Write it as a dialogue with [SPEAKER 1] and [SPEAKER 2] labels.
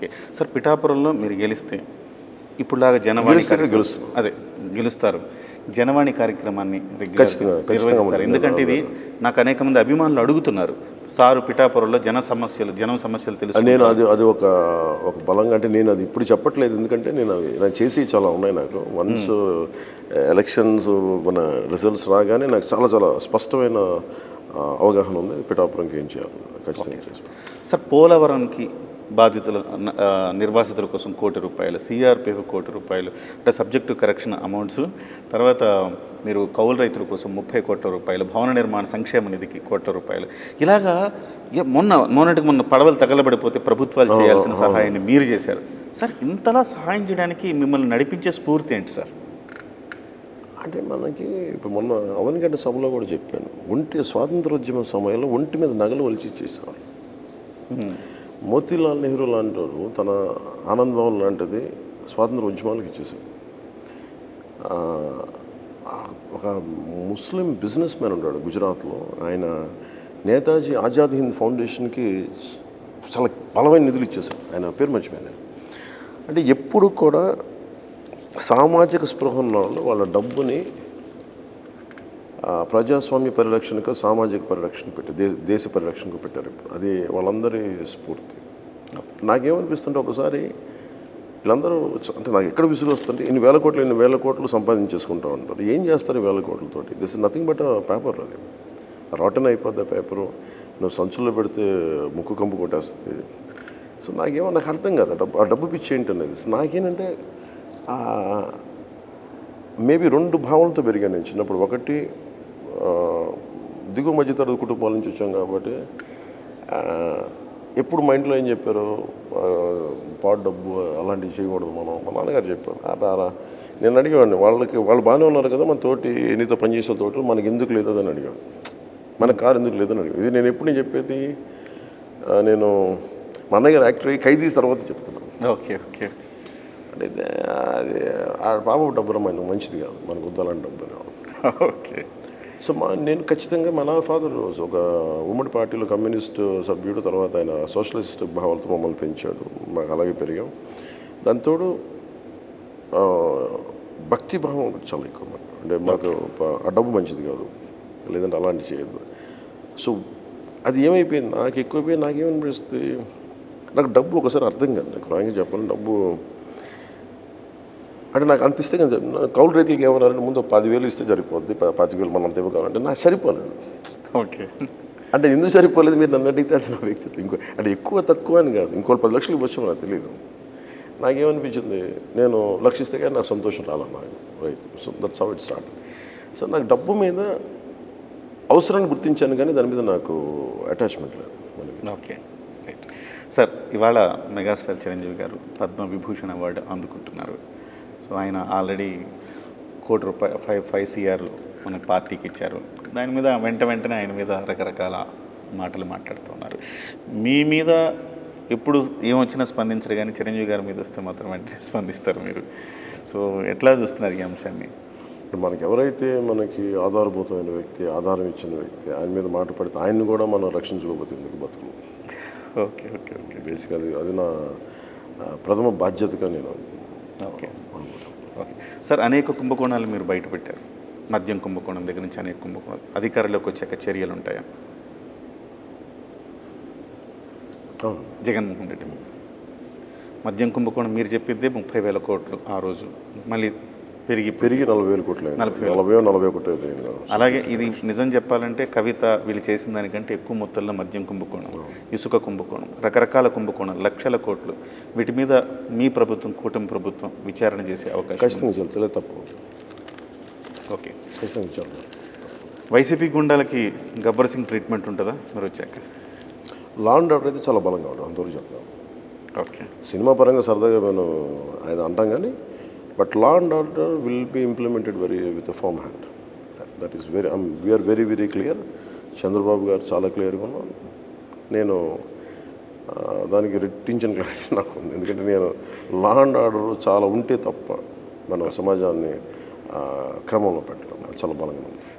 [SPEAKER 1] Okay sir పిఠాపురంలో మీరు గెలిస్తే ఇప్పుడులాగా జనవాణి. అదే గెలుస్తారు. జనవాణి కార్యక్రమాన్ని నిర్వహిస్తారు. ఎందుకంటే ఇది నాకు అనేక మంది అభిమానులు అడుగుతున్నారు సారు పిఠాపురంలో జన సమస్యలు జనం సమస్యలు తెలుసు
[SPEAKER 2] నేను అది అది ఒక ఒక బలంగా అంటే నేను అది ఇప్పుడు చెప్పట్లేదు. ఎందుకంటే నేను అవి నేను చేసి చాలా ఉన్నాయి నాకు. వన్స్ ఎలక్షన్స్ మన రిజల్ట్స్ రాగానే నాకు చాలా చాలా స్పష్టమైన అవగాహన ఉంది. పిఠాపురంకి ఏం చేయాలి? ఖచ్చితంగా.
[SPEAKER 1] సార్ పోలవరంకి బాధితుల నిర్వాసితుల కోసం కోటి రూపాయలు సిఆర్పిఎఫ్ కోటి రూపాయలు అంటే సబ్జెక్టు కరెక్షన్ అమౌంట్స్ తర్వాత మీరు కౌలు రైతుల కోసం ముప్పై కోట్ల రూపాయలు భవన నిర్మాణ సంక్షేమ నిధికి కోట్ల రూపాయలు. ఇలాగా మొన్న మొన్నటికి మొన్న పడవలు తగలబడిపోతే ప్రభుత్వాలు చేయాల్సిన సహాయాన్ని మీరు చేశారు. సార్ ఇంతలా సహాయం చేయడానికి మిమ్మల్ని నడిపించే స్ఫూర్తి ఏంటి సార్?
[SPEAKER 2] అంటే మనకి ఇప్పుడు మొన్న అవనిగడ్డ సభలో కూడా చెప్పాను ఒంటి స్వాతంత్రోద్యమ సమయంలో ఒంటి మీద నగలు ఒలిచి ఇచ్చేసేవాళ్ళు మోతీలాల్ నెహ్రూ లాంటి వాడు తన ఆనంద్ భవన్ లాంటిది స్వాతంత్ర ఉద్యమాలకు ఇచ్చేసాడు ఒక ముస్లిం బిజినెస్ మ్యాన్ ఉన్నాడు గుజరాత్లో. ఆయన నేతాజీ ఆజాద్ హింద్ ఫౌండేషన్కి చాలా బలమైన నిధులు ఇచ్చేసాడు ఆయన పేరు మర్చిపోయాను అంటే ఎప్పుడు కూడా సామాజిక స్పృహ ఉన్న వాళ్ళు వాళ్ళ డబ్బుని ప్రజాస్వామ్య పరిరక్షణకు సామాజిక పరిరక్షణ పెట్టి దేశ పరిరక్షణకు పెట్టారు ఇప్పుడు. అది వాళ్ళందరి స్ఫూర్తి. నాకేమనిపిస్తుంటే ఒకసారి వీళ్ళందరూ అంటే నాకు ఎక్కడ విసులు వస్తుంటే ఇన్ని వేల కోట్లు ఇన్ని వేల కోట్లు సంపాదించేసుకుంటూ ఉంటారు. ఏం చేస్తారు వేల కోట్లతోటి? This is nothing but paper అది. రాటన్ అయిపోద్ది పేపరు నువ్వు సంచుల్లో పెడితే ముక్కు కంపు కొట్టేస్తుంది. సో నాకేమో నాకు అర్థం కాదు. డబ్బు ఆ డబ్బు పిచ్చి ఏంటి అనేది నాకేంటంటే మేబీ రెండు భావనలతో పెరిగాను నేను చిన్నప్పుడు. ఒకటి దిగువ మధ్యతరగతి కుటుంబాల నుంచి వచ్చాం కాబట్టి ఎప్పుడు మా ఇంట్లో ఏం చెప్పారు? పాడు డబ్బు అలాంటివి చేయకూడదు మనం. మా నాన్నగారు చెప్పారు. "ఆ, రారా నేను అడిగేవాడిని. వాళ్ళకి వాళ్ళు బాగానే ఉన్నారు కదా మన తోటి నీతో పనిచేసే తోటి మనకి ఎందుకు లేదు అని అడిగాను మన కారు ఎందుకు లేదని అడిగాను ఇది నేను ఎప్పుడు నేను చెప్పేది? నేను మా అన్నగారు యాక్టర్ అయ్యి ఖైదీ తర్వాత చెప్తున్నాను.
[SPEAKER 1] Okay okay.
[SPEAKER 2] అంటే అది ఆ పాప డబ్బు మనకు మంచిది కాదు. మనకు వద్దాలని డబ్బు
[SPEAKER 1] ఓకే.
[SPEAKER 2] సో మా నేను ఖచ్చితంగా మా నా ఫాదర్ ఒక ఉమ్మడి పార్టీలో కమ్యూనిస్ట్ సభ్యుడు తర్వాత ఆయన సోషలిస్ట్ భావాలతో మమ్మల్ని పెంచాడు. మాకు అలాగే పెరిగాం. దాంతోడు ఆ, భక్తి భావం చాలా ఎక్కువ మాకు. అంటే మాకు ఆ డబ్బు మంచిది కాదు. లేదంటే అలాంటి చేయదు సో అది ఏమైపోయింది? నాకు ఎక్కువైపోయి నాకేమనిపిస్తుంది? నాకు డబ్బు ఒకసారి అర్థం కాదు. నాకు రాంగ్ చెప్పాలి డబ్బు అంటే నాకు అంత ఇస్తే కానీ సరి- కౌలు రైతులకి ఏమన్నారంటే ముందు పదివేలు ఇస్తే సరిపోద్ది పదివేలు మనం అంత ఇవ్వగలంటే నాకు సరిపోలేదు.
[SPEAKER 1] ఓకే.
[SPEAKER 2] అంటే ఎందుకు సరిపోలేదు మీరు నన్ను అడిగితే అది నా వ్యక్తిత్వం. ఇంకో అంటే ఎక్కువ తక్కువ అని కాదు. ఇంకో పది లక్షలు ఇవ్వచ్చు నాకు తెలియదు నాకేమనిపించింది? నేను లక్షిస్తే కానీ నాకు సంతోషం రాలన్న రైతు so that's how it start so నాకు డబ్బు మీద అవసరాన్ని గుర్తించాను కానీ దాని మీద నాకు అటాచ్మెంట్ లేదు.
[SPEAKER 1] ఓకే. రైట్ సార్ ఇవాళ మెగాస్టార్ చిరంజీవి గారు పద్మ విభూషణ్ అవార్డు అందుకుంటున్నారు. సో ఆయన ఆల్రెడీ కోటి రూపాయలు ఫైవ్ ఫైవ్ సిఆర్లు మన పార్టీకి ఇచ్చారు. దాని మీద వెంట వెంటనే ఆయన మీద రకరకాల మాటలు మాట్లాడుతున్నారు. మీ మీద ఎప్పుడు ఏమొచ్చినా స్పందించరు కానీ చిరంజీవి గారి మీద వస్తే మాత్రం వెంటనే స్పందిస్తారు మీరు. సో ఎట్లా చూస్తున్నారు ఈ అంశాన్ని?
[SPEAKER 2] మనకి ఎవరైతే మనకి ఆధారభూతమైన వ్యక్తి ఆధారం ఇచ్చిన వ్యక్తి ఆయన మీద మాట పడితే ఆయన్ని కూడా మనం రక్షించుకోకపోతే ఎందుకు బతుకులు
[SPEAKER 1] ఓకే ఓకే ఓకే.
[SPEAKER 2] బేసిక్ అది అది నా ప్రథమ బాధ్యతగా నేను
[SPEAKER 1] ఓకే
[SPEAKER 2] అనుకుంటాను
[SPEAKER 1] ఓకే. సార్ అనేక కుంభకోణాలు మీరు బయటపెట్టారు మద్యం కుంభకోణం దగ్గర నుంచి అనేక కుంభకోణాలు. అధికారంలోకి వచ్చాక చర్యలు ఉంటాయా? జగన్మోహన్ రెడ్డి. మద్యం కుంభకోణం మీరు చెప్పిందే ముప్పై వేల కోట్లు ఆ రోజు. మళ్ళీ పెరిగి
[SPEAKER 2] పెరిగి నలభై వేలు కోట్లు.
[SPEAKER 1] నలభై
[SPEAKER 2] నలభై నలభై ఒకటి.
[SPEAKER 1] అలాగే ఇది నిజం చెప్పాలంటే కవిత వీళ్ళు చేసిన దానికంటే ఎక్కువ మొత్తంలో మద్యం కుంభకోణం ఇసుక కుంభకోణం రకరకాల కుంభకోణం లక్షల కోట్లు. వీటి మీద మీ ప్రభుత్వం కూటమి ప్రభుత్వం విచారణ చేసే అవకాశం.
[SPEAKER 2] ఖచ్చితంగా తప్పు.
[SPEAKER 1] ఓకే.
[SPEAKER 2] ఖచ్చితంగా
[SPEAKER 1] వైసీపీ గుండాలకి గబ్బర్ సింగ్ ట్రీట్మెంట్ ఉంటుందా? మీరు వచ్చాక.
[SPEAKER 2] లా అండ్ ఆర్డర్ అయితే చాలా బలంగా ఉంటుంది అంతవరకు చెప్తాను
[SPEAKER 1] ఓకే.
[SPEAKER 2] సినిమా పరంగా సరదాగా మేము అది అంటాం కానీ but law and order will be implemented very with firm hand that is very we are very very clear Chandrababu garu చాలా క్లియర్గా ఉన్నాను నేను దానికి రెట్టించిన క్లారిటీ నాకు ఉంది. ఎందుకంటే నేను లా అండ్ ఆర్డర్ చాలా ఉంటే తప్ప మనం సమాజాన్ని క్రమంలో పెట్టడం. చాలా బలంగా ఉంది.